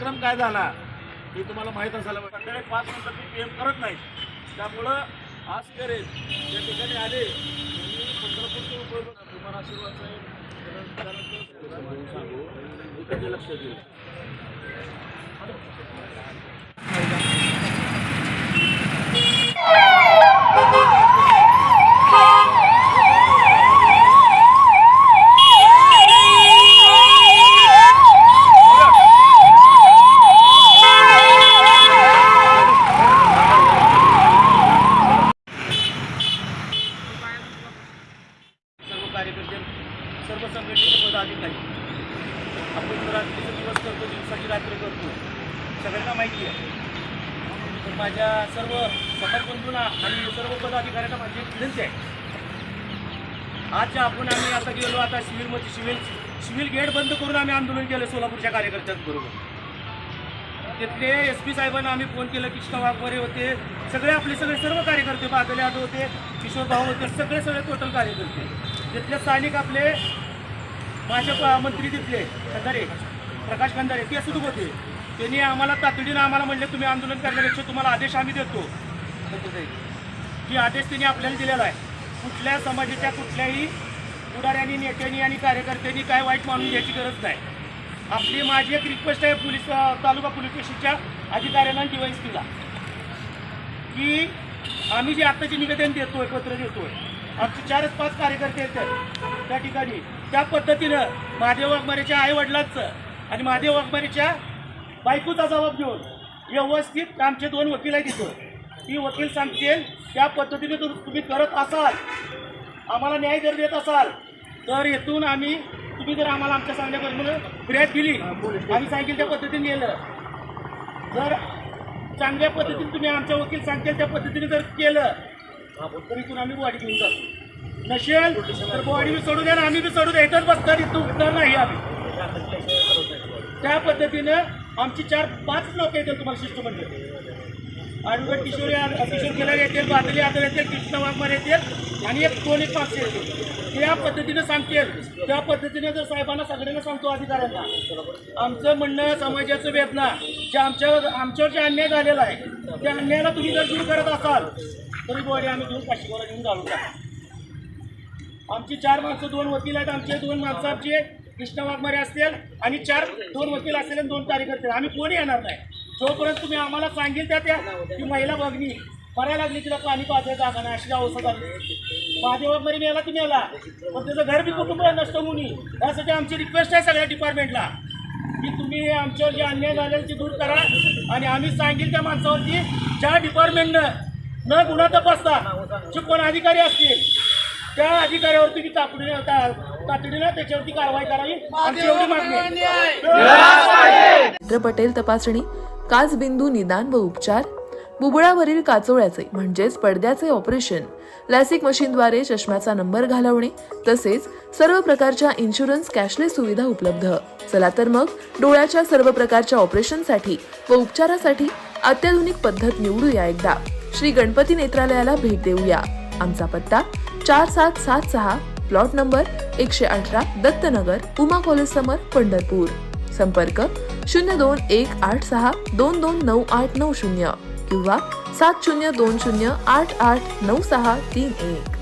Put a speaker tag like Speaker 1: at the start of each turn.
Speaker 1: कार्यक्रम काय झाला हे तुम्हाला माहीत असायला पाहिजे. संध्याकाळी पाच नंतर मी पी एम करत नाही. त्यामुळं आज करेल त्या ठिकाणी आले. मी पंढरपूरचे उपयोग तुम्हाला आशीर्वाद साहेब सांगू मी लक्ष देऊ संघटनेचं पद आधी नाही आपण रात्रीचा दिवस करतो दिवसाची रात्र करतो. सगळ्यांना माहिती आहे. तर माझ्या सर्व समरबंधूंना आणि सर्व पदाधिकाऱ्यांना माझी विनंती आहे. आज आपण आम्ही आता गेलो आता शिविरमध्ये शिविल शिविल गेट बंद करून आम्ही आंदोलन केलं सोलापूरच्या कार्यकर्त्यांबरोबर तिथले एस पी साहेबांना आम्ही फोन केलं कृष्ण वाघमारे होते सगळे आपले सगळे सर्व कार्यकर्ते बागले आठ होते किशोर भाऊ होते सगळे सगळे टोटल कार्यकर्ते. तिथले स्थानिक आपले भाजप मंत्री तिथले खंदारे प्रकाश खंदारे ते सुद्धा होते. त्यांनी आम्हाला तातडीनं आम्हाला म्हणले तुम्ही आंदोलन करण्यापेक्षा तुम्हाला आदेश आम्ही देतो. की आदेश त्यांनी आपल्याला दिलेला आहे. कुठल्या समाजाच्या कुठल्याही पुढाऱ्यांनी नेत्यांनी आणि कार्यकर्त्यांनी काय वाईट मानून घ्यायची गरज नाही. आपली माझी एक रिक्वेस्ट आहे पोलीस तालुका पोलीस स्टेशनच्या अधिकाऱ्यांना डिवाईस दिला की आम्ही जे आत्ताचे निवेदन देतोय पत्र देतोय आमचे चारच पाच कार्यकर्ते आहेत त्या ठिकाणी. त्या पद्धतीनं महादेव वाघमारेच्या आई वडिलांचं आणि महादेव वाघमारेच्या बायकोचा जबाब घेऊन व्यवस्थित आमचे दोन वकील आहेत तिथं ती वकील सांगतील त्या पद्धतीने जर तुम्ही करत असाल आम्हाला न्याय जर देत असाल तर येथून आम्ही तुम्ही जर आम्हाला आमच्या सांगण्याबरोबर फिर्याद दिली आम्ही सांगेल त्या पद्धतीने गेलं जर चांगल्या पद्धतीने तुम्ही आमच्या वकील सांगतील त्या पद्धतीने जर केलं तर इथून आम्ही वाढ घेऊन जातो. नसेल तर बॉडी बी सोडू द्या ना आम्ही बी सोडू द्या इथंच बसणार इथं उठणार नाही आम्ही. त्या पद्धतीनं आमची चार पाच लोक येतील तुम्हाला शिष्टमंडळ. ॲडव्होकेट किशोर या- किशोर केलार येतील बादली आदर येतील कृष्ण वाघमार येतील आणि एक दोन एक येतील. त्या पद्धतीनं सांगतील. त्या पद्धतीने जर साहेबांना सगळ्यांना सांगतो अधिकाऱ्यांना आमचं म्हणणं समाजाचं वेदना जे आमच्या आमच्यावर जे अन्याय झालेला आहे त्या अन्यायाला तुम्ही जर दूर करत असाल तरी बॉडी आम्ही घेऊन काशीवाला घेऊन घालू टाका आमची चार माणसं दोन वकील आहेत. आमचे दोन माणसं आमचे कृष्ण वाघमारे असतील आणि चार दोन वकील असतील आणि दोन कार्यकर्ते. आम्ही कोणी येणार नाही. जोपर्यंत तुम्ही आम्हाला सांगेल त्या त्या ती महिला बघणी. मरायला लागली तिला पाणी पाहता जागा नाही. अशी अवस्था झाली? महादेव वाघमारे मेला तुम्ही आला पण त्याचं घर बी कुटुंब नष्ट होऊ नये यासाठी आमची रिक्वेस्ट आहे सगळ्या डिपार्टमेंटला की तुम्ही आमच्यावर जे अन्याय झालेला ते दूर करा. आणि आम्ही सांगेल त्या माणसावरती. ज्या डिपार्टमेंटनं न गुन्हा तपासता जे कोण अधिकारी असतील त्या अधिकाऱ्यावरती तातडीने तातडीनं त्याच्यावरती कारवाई करावी आमची एवढी मागणी आहे.
Speaker 2: पटेल तपासणी काचबिंदू निदान व उपचार बुबळावरील काचोळ्याचे म्हणजेच पडद्याचे ऑपरेशन लॅसिक मशीनद्वारे चष्म्याचा नंबर घालवणे तसेच सर्व प्रकारच्या इन्शुरन्स कॅशलेस सुविधा उपलब्ध. चला तर मग डोळ्याच्या सर्व प्रकारच्या ऑपरेशनसाठी व उपचारासाठी अत्याधुनिक पद्धत निवडूया एकदा. श्री गणपती नेत्रालयाला भेट देऊया. आमचा पत्ता चार सात सात सहा, प्लॉट नंबर एकशे अठरा, दत्तनगर, उमा कॉलेज समोर, पंढरपूर. संपर्क शून्य दोन एक आठ सहा, दोन दोन नऊ आठ नऊ शून्य किंवा सात शून्य दोन शून्य आठ आठ नऊ सहा तीन एक.